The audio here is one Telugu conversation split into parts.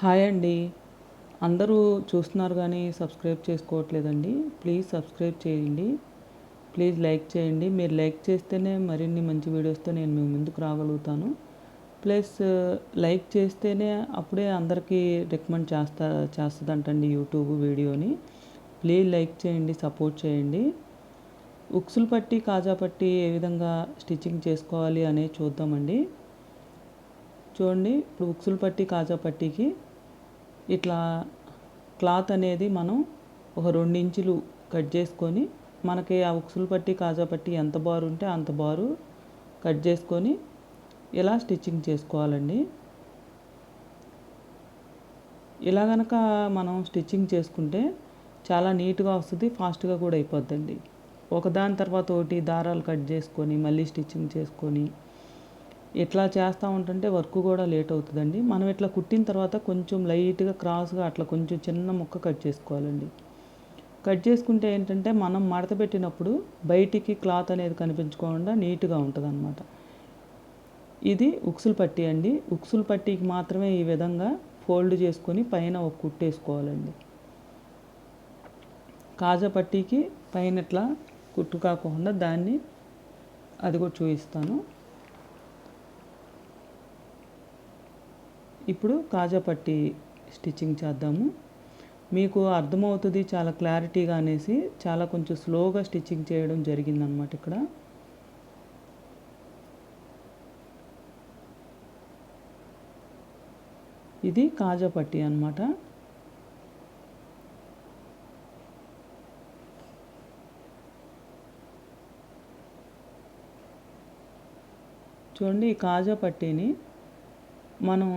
హాయ్ అండి. అందరూ చూస్తున్నారు కానీ సబ్స్క్రైబ్ చేసుకోవట్లేదండి. ప్లీజ్ సబ్స్క్రైబ్ చేయండి. ప్లీజ్ లైక్ చేయండి. మీరు లైక్ చేస్తేనే మరిన్ని మంచి వీడియోస్తో నేను మీ ముందుకు రాగలుగుతాను. ప్లస్ లైక్ చేస్తేనే అప్పుడే అందరికీ రికమెండ్ చేస్తా చేస్తుందంటండి యూట్యూబ్ వీడియోని. ప్లీజ్ లైక్ చేయండి సపోర్ట్ చేయండి. ఉక్సులు పట్టి కాజా పట్టి ఏ విధంగా స్టిచ్చింగ్ చేసుకోవాలి అనేది చూద్దామండి. చూడండి ఇప్పుడు ఉక్సులు పట్టి కాజా పట్టీకి ఇట్లా క్లాత్ అనేది మనం ఒక రెండించులు కట్ చేసుకొని మనకి ఆ ఉక్సులు పట్టి కాజా పట్టి ఎంత బారు ఉంటే అంత బారు కట్ చేసుకొని ఇలా స్టిచ్చింగ్ చేసుకోవాలండి. ఇలా గనక మనం స్టిచ్చింగ్ చేసుకుంటే చాలా నీట్గా వస్తుంది ఫాస్ట్గా కూడా అయిపోద్దండి. ఒకదాని తర్వాత ఒకటి దారాలు కట్ చేసుకొని మళ్ళీ స్టిచ్చింగ్ చేసుకొని ఇట్లా చేస్తూ ఉంటుంటే వర్క్ కూడా లేట్ అవుతుందండి. మనం ఇట్లా కుట్టిన తర్వాత కొంచెం లైట్గా క్రాస్గా అట్లా కొంచెం చిన్న ముక్క కట్ చేసుకోవాలండి. కట్ చేసుకుంటే ఏంటంటే మనం మడత పెట్టినప్పుడు బయటికి క్లాత్ అనేది కనిపించకుండా నీట్గా ఉంటుంది అనమాట ఇది ఉక్సులు పట్టీ అండి. ఉక్సులు పట్టీకి మాత్రమే ఈ విధంగా ఫోల్డ్ చేసుకొని పైన ఒక కుట్టేసుకోవాలండి కాజా పట్టీకి పైన ఇట్లా కుట్టు కాకుండా దాన్ని అది కూడా చూపిస్తాను. ఇప్పుడు కాజా పట్టి స్టిచ్చింగ్ చేద్దాము. మీకు అర్థమవుతుంది చాలా క్లారిటీగా అనేసి చాలా కొంచెం స్లోగా స్టిచ్చింగ్ చేయడం జరిగిందనమాట ఇక్కడ. ఇది కాజా పట్టి అనమాట చూడండి ఈ కాజా పట్టీని మనం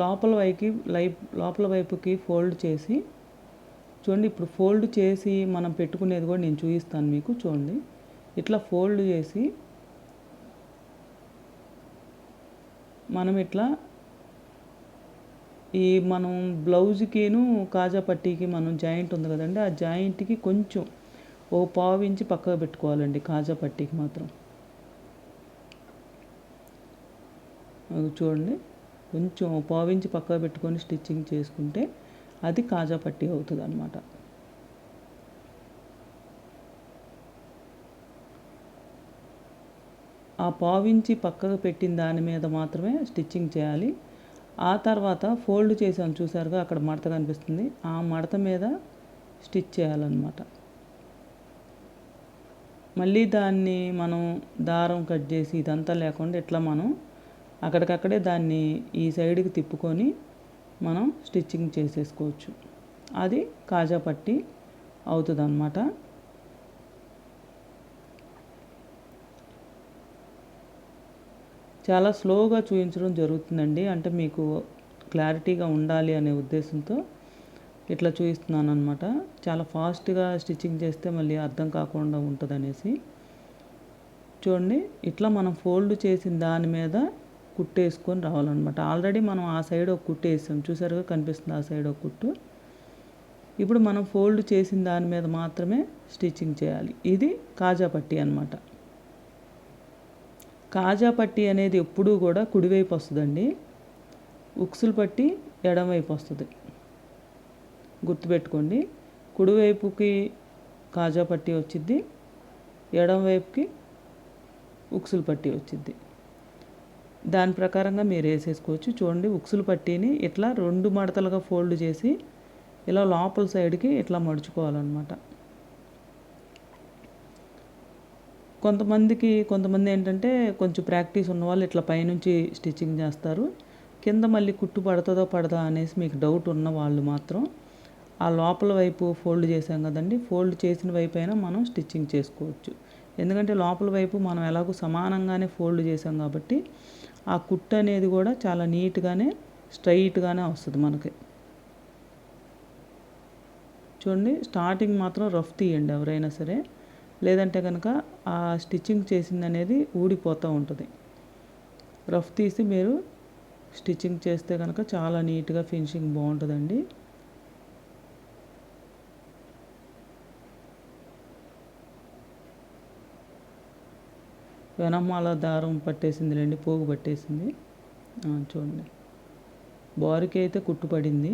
లోపల వైపుకి లై లోపల వైపుకి ఫోల్డ్ చేసి చూడండి ఇప్పుడు ఫోల్డ్ చేసి మనం పెట్టుకునేది కూడా నేను చూపిస్తాను మీకు చూడండి. ఇట్లా ఫోల్డ్ చేసి మనం ఇట్లా ఈ మనం బ్లౌజ్కిను కాజా పట్టీకి మనం జాయింట్ ఉంది కదండి ఆ జాయింట్కి కొంచెం ఓ పావు ఇంచి పక్కకు పెట్టుకోవాలండి కాజా పట్టీకి మాత్రం. చూడండి. కొంచెం పావించి పక్కకు పెట్టుకొని స్టిచ్చింగ్ చేసుకుంటే అది కాజా పట్టి అవుతుంది అనమాట ఆ పావించి పక్కకు పెట్టిన దాని మీద మాత్రమే స్టిచ్చింగ్ చేయాలి. ఆ తర్వాత ఫోల్డ్ చేసాను చూసారుగా అక్కడ మడత కనిపిస్తుంది. ఆ మడత మీద స్టిచ్ చేయాలన్నమాట. మళ్ళీ దాన్ని మనం దారం కట్ చేసి ఇదంతా లేకుండా ఇట్లా మనం అక్కడికక్కడే దాన్ని ఈ సైడ్కి తిప్పుకొని మనం స్టిచ్చింగ్ చేసేసుకోవచ్చు. అది కాజా పట్టి అవుతుంది అన్నమాట చాలా స్లోగా చూపించడం జరుగుతుందండి. అంటే మీకు క్లారిటీగా ఉండాలి అనే ఉద్దేశంతో ఇట్లా చూపిస్తున్నాను అనమాట చాలా ఫాస్ట్గా స్టిచ్చింగ్ చేస్తే మళ్ళీ అర్థం కాకుండా ఉంటుంది అనేసి చూడండి ఇట్లా మనం ఫోల్డ్ చేసిన దాని మీద కుట్టేసుకొని రావాలన్నమాట. ఆల్రెడీ మనం ఆ సైడ్ ఒక కుట్టు వేసాం. చూసారుగా కనిపిస్తుంది ఆ సైడ్ ఒక కుట్టు. ఇప్పుడు మనం ఫోల్డ్ చేసిన దాని మీద మాత్రమే స్టిచ్చింగ్ చేయాలి. ఇది కాజా పట్టి అనమాట కాజా పట్టి అనేది ఎప్పుడూ కూడా కుడివైపు వస్తుందండి. ఉక్సులు పట్టి ఎడమవైపు వస్తుంది. గుర్తుపెట్టుకోండి. కుడివైపుకి కాజా పట్టి వచ్చిద్ది. ఎడమవైపుకి ఉక్సులు పట్టి వచ్చిద్ది. దాని ప్రకారంగా మీరు వేసేసుకోవచ్చు. చూడండి ఉక్సులు పట్టీని ఇట్లా రెండు మడతలుగా ఫోల్డ్ చేసి ఇలా లోపల సైడ్కి ఇట్లా మడుచుకోవాలన్నమాట. కొంతమందికి కొంతమంది ఏంటంటే కొంచెం ప్రాక్టీస్ ఉన్నవాళ్ళు ఇట్లా పైనుంచి స్టిచ్చింగ్ చేస్తారు. కింద మళ్ళీ కుట్టు పడుతుందో పడదా అనేసి మీకు డౌట్ ఉన్న వాళ్ళు మాత్రం ఆ లోపల వైపు ఫోల్డ్ చేసాం కదండి. ఫోల్డ్ చేసిన వైపు అయినా మనం స్టిచ్చింగ్ చేసుకోవచ్చు. ఎందుకంటే లోపల వైపు మనం ఎలాగో సమానంగానే ఫోల్డ్ చేసాం కాబట్టి ఆ కుట్టు అనేది కూడా చాలా నీట్గానే స్ట్రైట్గానే వస్తుంది మనకి. చూడండి స్టార్టింగ్ మాత్రం రఫ్ తీయండి ఎవరైనా సరే. లేదంటే కనుక ఆ స్టిచ్చింగ్ చేసింది అనేది ఊడిపోతూ ఉంటుంది. రఫ్ తీసి మీరు స్టిచ్చింగ్ చేస్తే కనుక చాలా నీట్గా ఫినిషింగ్ బాగుంటుందండి. వెనమాల దారం పట్టేసిందిలేండి పోగు పట్టేసింది. చూడండి. బారుకి అయితే కుట్టుపడింది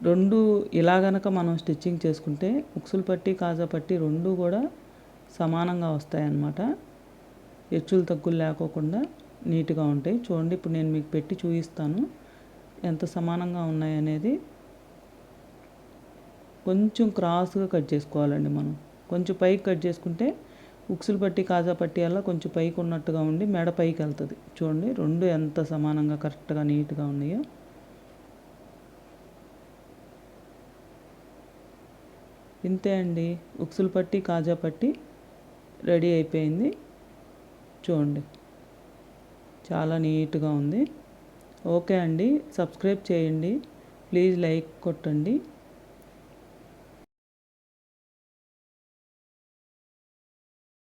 రెండు ఇలా గనక మనం స్టిచ్చింగ్ చేసుకుంటే ఉక్సులు పట్టి కాజా పట్టి రెండు కూడా సమానంగా వస్తాయన్నమాట. ఎచ్చులు తగ్గులు లేకోకుండా నీట్గా ఉంటాయి. చూడండి ఇప్పుడు నేను మీకు పెట్టి చూపిస్తాను ఎంత సమానంగా ఉన్నాయి అనేది. కొంచెం క్రాస్గా కట్ చేసుకోవాలండి మనం. కొంచెం పైకి కట్ చేసుకుంటే ఉక్సులు పట్టి కాజా పట్టి అలా కొంచెం పైకి ఉన్నట్టుగా ఉండి మెడ పైకి వెళ్తుంది. చూడండి రెండు ఎంత సమానంగా కరెక్ట్గా నీట్గా ఉన్నాయో. ఇంతే అండి. ఉక్సులు పట్టి కాజా పట్టి రెడీ అయిపోయింది. చూడండి చాలా నీట్గా ఉంది. ఓకే అండి. సబ్స్క్రైబ్ చేయండి. ప్లీజ్ లైక్ కొట్టండి.